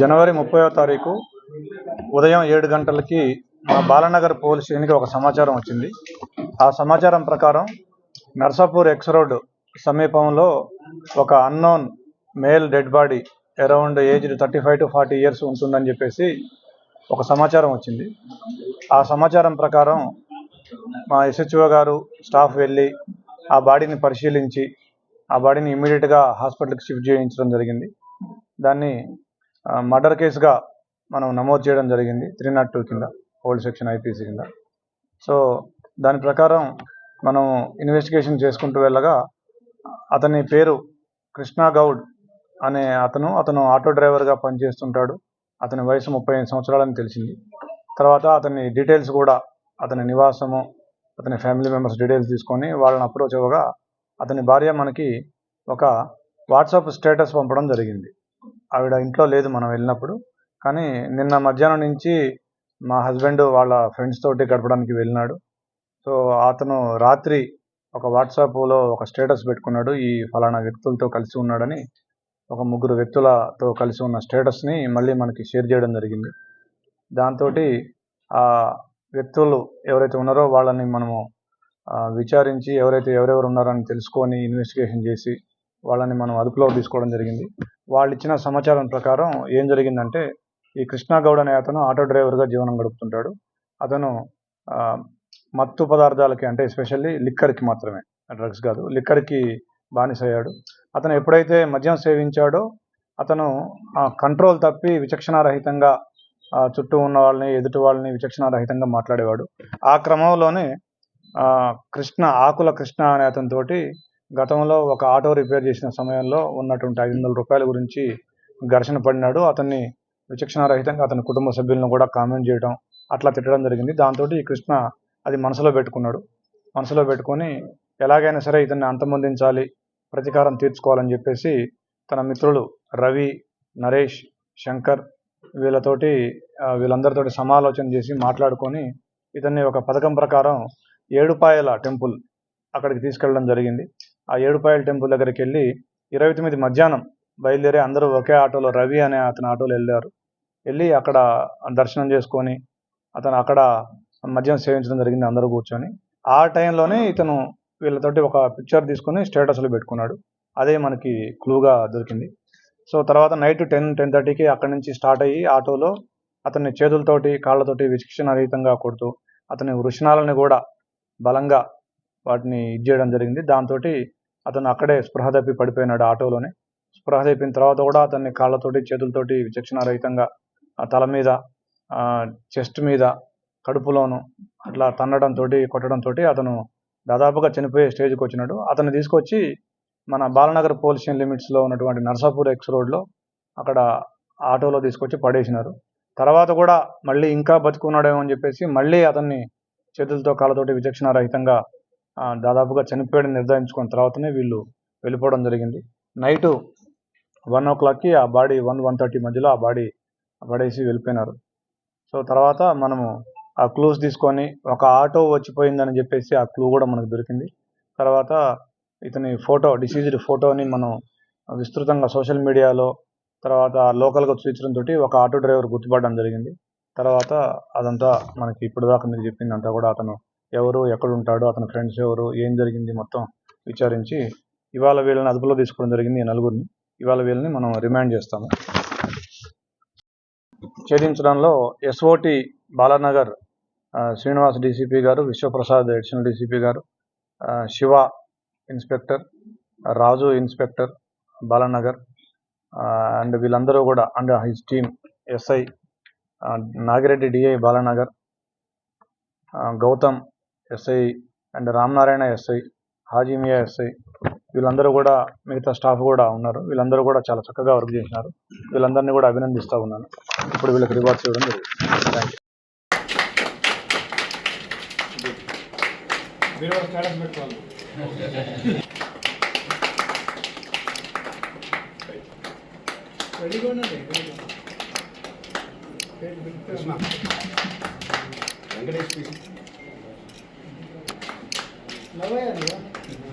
జనవరి ముప్పైవ తారీఖు ఉదయం ఏడు గంటలకి మా బాలనగర్ పోలీస్ స్టేషన్కి ఒక సమాచారం వచ్చింది. ఆ సమాచారం ప్రకారం నర్సాపూర్ ఎక్స్ రోడ్ సమీపంలో ఒక unknown male dead body around age thirty five to forty years ఉంటుందని చెప్పేసి ఒక సమాచారం వచ్చింది. ఆ సమాచారం ప్రకారం మా ఎస్హెచ్ఓ గారు స్టాఫ్ వెళ్ళి ఆ బాడీని పరిశీలించి ఆ బాడీని ఇమీడియట్గా హాస్పిటల్కి షిఫ్ట్ చేయించడం జరిగింది. దాన్ని మర్డర్ కేసుగా మనం నమోదు చేయడం జరిగింది. త్రీ నాట్ టూ కింద ఓల్డ్ సెక్షన్ ఐపీసీ కింద. సో దాని ప్రకారం మనం ఇన్వెస్టిగేషన్ చేసుకుంటూ వెళ్ళగా అతని పేరు కృష్ణా గౌడ్ అనే అతను అతను ఆటో డ్రైవర్గా పనిచేస్తుంటాడు. అతని వయసు ముప్పై ఐదు సంవత్సరాలని తెలిసింది. తర్వాత అతని డీటెయిల్స్ కూడా అతని నివాసము అతని ఫ్యామిలీ మెంబర్స్ డీటెయిల్స్ తీసుకొని వాళ్ళని అప్రోచ్ అవ్వగా అతని భార్య మనకి ఒక వాట్సాప్ స్టేటస్ పంపడం జరిగింది. ఆవిడ ఇంట్లో లేదు మనం వెళ్ళినప్పుడు. కానీ నిన్న మధ్యాహ్నం నుంచి మా హస్బెండ్ వాళ్ళ ఫ్రెండ్స్ తోటి గడపడానికి వెళ్ళినాడు. సో అతను రాత్రి ఒక వాట్సాప్లో ఒక స్టేటస్ పెట్టుకున్నాడు. ఈ ఫలానా వ్యక్తులతో కలిసి ఉన్నాడని ఒక ముగ్గురు వ్యక్తులతో కలిసి ఉన్న స్టేటస్ని మళ్ళీ మనకి షేర్ చేయడం జరిగింది. దాంతో ఆ వ్యక్తులు ఎవరైతే ఉన్నారో వాళ్ళని మనము విచారించి ఎవరైతే ఎవరెవరు ఉన్నారని తెలుసుకొని ఇన్వెస్టిగేషన్ చేసి వాళ్ళని మనం అదుపులో తీసుకోవడం జరిగింది. వాళ్ళు ఇచ్చిన సమాచారం ప్రకారం ఏం జరిగిందంటే ఈ కృష్ణాగౌడ్ అనే అతను ఆటో డ్రైవర్గా జీవనం గడుపుతుంటాడు. అతను మత్తు పదార్థాలకి అంటే ఎస్పెషల్లీ లిక్కర్కి మాత్రమే డ్రగ్స్ కాదు లిక్కర్కి బానిసయ్యాడు. అతను ఎప్పుడైతే మద్యం సేవించాడో అతను కంట్రోల్ తప్పి విచక్షణారహితంగా చుట్టూ ఉన్న వాళ్ళని ఎదుటి వాళ్ళని విచక్షణారహితంగా మాట్లాడేవాడు. ఆ క్రమంలోనే కృష్ణ ఆకుల కృష్ణ అనే అతనితోటి గతంలో ఒక ఆటో రిపేర్ చేసిన సమయంలో ఉన్నటువంటి ఐదు వందల రూపాయల గురించి ఘర్షణ పడినాడు. అతన్ని విచక్షణారహితంగా అతని కుటుంబ సభ్యులను కూడా కామెంట్ చేయడం అట్లా తిట్టడం జరిగింది. దాంతో ఈ కృష్ణ అది మనసులో పెట్టుకున్నాడు. మనసులో పెట్టుకొని ఎలాగైనా సరే ఇతన్ని అంతమొందించాలి ప్రతీకారం తీర్చుకోవాలని చెప్పేసి తన మిత్రులు రవి నరేష్ శంకర్ వీళ్ళతోటి వీళ్ళందరితోటి సమాలోచన చేసి మాట్లాడుకొని ఇతన్ని ఒక పథకం ప్రకారం ఏడుపాయల టెంపుల్ అక్కడికి తీసుకెళ్ళడం జరిగింది. ఆ ఏడుపాయల టెంపుల్ దగ్గరికి వెళ్ళి ఇరవై తొమ్మిది మధ్యాహ్నం బయలుదేరి అందరూ ఒకే ఆటోలో రవి అనే అతని ఆటోలో వెళ్ళారు. వెళ్ళి అక్కడ దర్శనం చేసుకొని అతను అక్కడ మద్యం సేవించడం జరిగింది అందరూ కూర్చొని. ఆ టైంలోనే ఇతను వీళ్ళతోటి ఒక పిక్చర్ తీసుకొని స్టేటస్లో పెట్టుకున్నాడు. అదే మనకి క్లూగా దొరికింది. సో తర్వాత నైట్ టెన్ టెన్ థర్టీకి అక్కడి నుంచి స్టార్ట్ అయ్యి ఆటోలో అతన్ని చేతులతోటి కాళ్ళతోటి విచక్షణరహితంగా కొడుతూ అతని వృషణాలని కూడా బలంగా వాటిని ఇది చేయడం జరిగింది. దాంతో అతను అక్కడే స్పృహ తప్పి పడిపోయినాడు ఆటోలోనే. స్పృహ తప్పిన తర్వాత కూడా అతన్ని కాళ్ళతోటి చేతులతోటి విచక్షణారహితంగా తల మీద చెస్ట్ మీద కడుపులోను అట్లా తన్నడంతో కొట్టడంతో అతను దాదాపుగా చనిపోయే స్టేజ్కి వచ్చినాడు. అతన్ని తీసుకొచ్చి మన బాలనగర్ పోలీస్ స్టేషన్ లిమిట్స్లో ఉన్నటువంటి నర్సాపూర్ ఎక్స్ రోడ్లో అక్కడ ఆటోలో తీసుకొచ్చి పడేసినారు. తర్వాత కూడా మళ్ళీ ఇంకా బతుకున్నాడేమో అని చెప్పేసి మళ్ళీ అతన్ని చేతులతో కాళ్ళతోటి విచక్షణారహితంగా దాదాపుగా చనిపోయాడని నిర్ధారించుకున్న తర్వాతనే వీళ్ళు వెళ్ళిపోవడం జరిగింది. నైటు వన్ ఓ క్లాక్కి ఆ బాడీ వన్ వన్ థర్టీ మధ్యలో ఆ బాడీ పడేసి వెళ్ళిపోయినారు. సో తర్వాత మనము ఆ క్లూస్ తీసుకొని ఒక ఆటో వచ్చిపోయిందని చెప్పేసి ఆ క్లూ కూడా మనకు దొరికింది. తర్వాత ఇతని ఫోటో డిసీజ్డ్ ఫోటోని మనం విస్తృతంగా సోషల్ మీడియాలో తర్వాత లోకల్గా చూపించడంతో ఒక ఆటో డ్రైవర్ గుర్తుపడడం జరిగింది. తర్వాత అదంతా మనకి ఇప్పటిదాకా మీరు చెప్పిందంతా కూడా అతను ఎవరు ఎక్కడుంటాడు అతని ఫ్రెండ్స్ ఎవరు ఏం జరిగింది మొత్తం విచారించి ఇవాళ వీళ్ళని అదుపులో తీసుకోవడం జరిగింది ఈ నలుగురిని. ఇవాళ వీళ్ళని మనం రిమాండ్ చేస్తాము. ఛేదించడంలో ఎస్ఓటి బాలానగర్ శ్రీనివాస్ డీసీపీ గారు విశ్వప్రసాద్ అడిషనల్ డీసీపీ గారు Shiva inspector Raju inspector Balanagar and వీళ్ళందరూ కూడా and his team SI Nagireddy DI Balanagar Gautam SI and Ramanarayana SI Hajimiya SI వీళ్ళందరూ కూడా మిగతా స్టాఫ్ కూడా ఉన్నారు. వీళ్ళందరూ కూడా చాలా చక్కగా వర్క్ చేసినారు. వీళ్ళందరినీ కూడా అభినందిస్తూ ఉన్నాను. ఇప్పుడు వీళ్ళకి రివార్డ్స్ ఇవ్వడం జరుగుతుంది. Thank you Venkatesh No voy a